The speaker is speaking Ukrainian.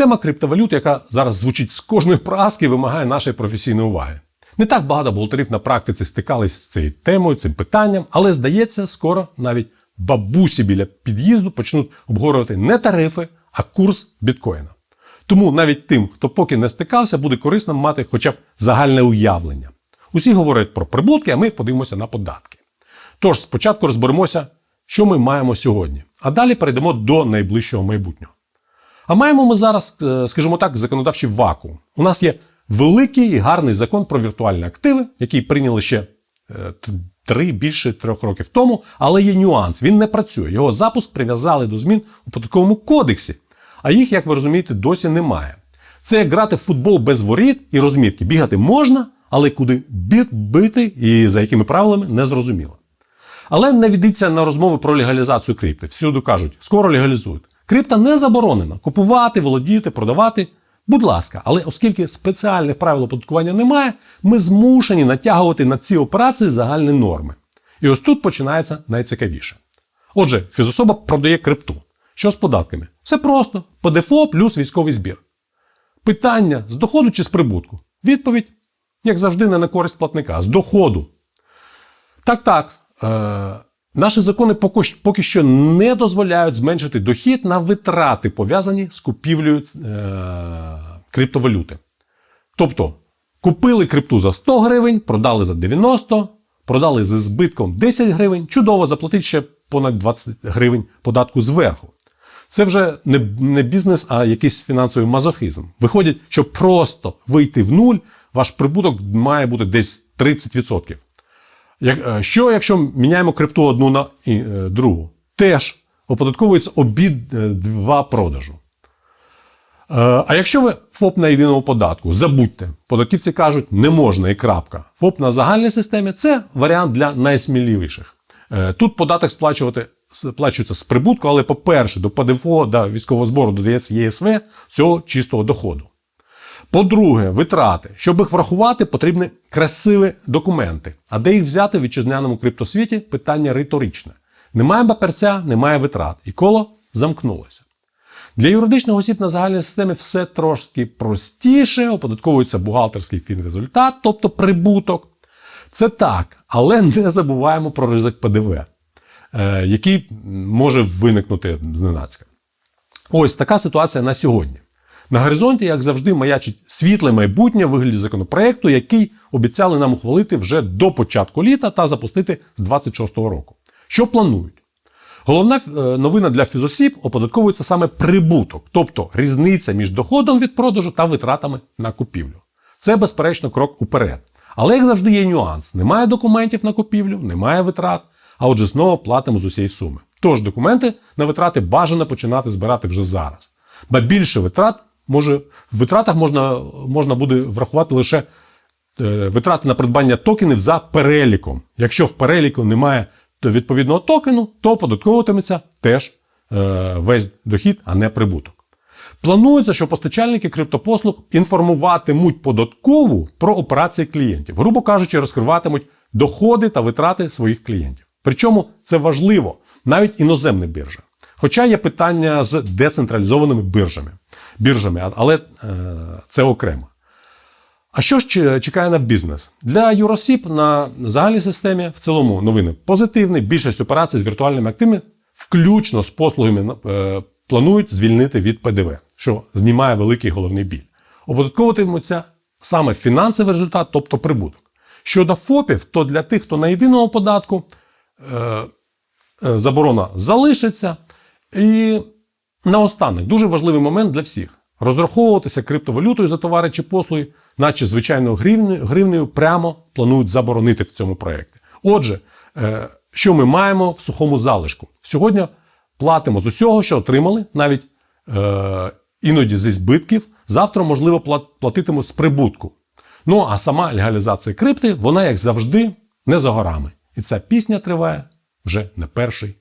Тема криптовалют, яка зараз звучить з кожної праски, вимагає нашої професійної уваги. Не так багато бухгалтерів на практиці стикались з цією темою, цим питанням, але здається, скоро навіть бабусі біля під'їзду почнуть обговорювати не тарифи, а курс біткоїна. Тому навіть тим, хто поки не стикався, буде корисно мати хоча б загальне уявлення. Усі говорять про прибутки, а ми подивимося на податки. Тож спочатку розберемося, що ми маємо сьогодні, а далі перейдемо до найближчого майбутнього. А маємо ми зараз, е, скажімо так, законодавчий вакуум. У нас є великий і гарний закон про віртуальні активи, який прийняли ще е, три більше трьох років тому, але є нюанс. Він не працює. Його запуск прив'язали до змін у податковому кодексі, а їх, як ви розумієте, досі немає. Це як грати в футбол без воріт і розмітки. Бігати можна, але куди бити і за якими правилами не зрозуміло. Але не ведіться на розмови про легалізацію крипти. Всюди кажуть, скоро легалізують. Крипта не заборонена. Купувати, володіти, продавати. Будь ласка, але оскільки спеціальних правил оподаткування немає, ми змушені натягувати на ці операції загальні норми. І ось тут починається найцікавіше. Отже, фізособа продає крипту. Що з податками? Все просто: ПДФО плюс військовий збір. Питання з доходу чи з прибутку? Відповідь, як завжди, не на користь платника, з доходу. Так, так. Е, наші закони поки, що не дозволяють зменшити дохід на витрати, пов'язані з купівлею е, криптовалюти. Тобто, купили крипту за 100 гривень, продали за 90, продали зі збитком 10 гривень, чудово заплатить ще понад 20 гривень податку зверху. Це вже не, не бізнес, а якийсь фінансовий мазохізм. Виходить, що просто вийти в нуль, ваш прибуток має бути десь 30%. Е, що, якщо міняємо крипту одну на е, другу? Теж оподатковується обід е, продажу. А якщо ви ФОП на єдиному податку, забудьте. Податківці кажуть, не можна і крапка. ФОП на загальній системі це варіант для найсміливіших. Тут податок сплачувати сплачується з прибутку, але, по-перше, до ПДФО до військового збору додається ЄСВ цього чистого доходу. По-друге, витрати. Щоб їх врахувати, потрібні красиві документи. А де їх взяти в вітчизняному криптосвіті питання риторичне. Немає паперця, немає витрат. І коло замкнулося. Для юридичних осіб на загальній системі все трошки простіше, оподатковується бухгалтерський фінрезультат, тобто прибуток. Це так, але не забуваємо про ризик ПДВ, е, який може виникнути зненацька. Ось така ситуація на сьогодні. На горизонті, як завжди, маячить світле майбутнє в вигляді законопроекту, який обіцяли нам ухвалити вже до початку літа та запустити з 26-го року. Що планують? Головна е, новина для фізосіб оподатковується саме прибуток, тобто різниця між доходом від продажу та витратами на купівлю. Це, безперечно, крок уперед. Але, як завжди, є нюанс: немає документів на купівлю, немає витрат, а отже, знову платимо з усієї суми. Тож документи на витрати бажано починати збирати вже зараз. Ба більше витрат може в витратах можна, можна буде врахувати лише е, витрати на придбання токенів за переліком. Якщо в переліку немає відповідного токену, то податковуватиметься теж е, весь дохід, а не прибуток. Планується, що постачальники криптопослуг інформуватимуть податкову про операції клієнтів, грубо кажучи, розкриватимуть доходи та витрати своїх клієнтів. Причому це важливо, навіть іноземні біржі. Хоча є питання з децентралізованими біржами, біржами але е, це окремо. А що ж чекає на бізнес? Для юросіб на загальній системі в цілому новини позитивні. Більшість операцій з віртуальними активами, включно з послугами, е, планують звільнити від ПДВ, що знімає великий головний біль. Оподатковуватимуться саме фінансовий результат, тобто прибуток. Щодо ФОПів, то для тих, хто на єдиному податку, е, заборона залишиться. І наостанок, дуже важливий момент для всіх. Розраховуватися криптовалютою за товари чи послуги, наче звичайною гривнею, гривнею прямо планують заборонити в цьому проєкті. Отже, е, що ми маємо в сухому залишку? Сьогодні платимо з усього, що отримали, навіть е, іноді зі збитків. Завтра, можливо, плат- платитимуть з прибутку. Ну а сама легалізація крипти, вона, як завжди, не за горами. І ця пісня триває вже не перший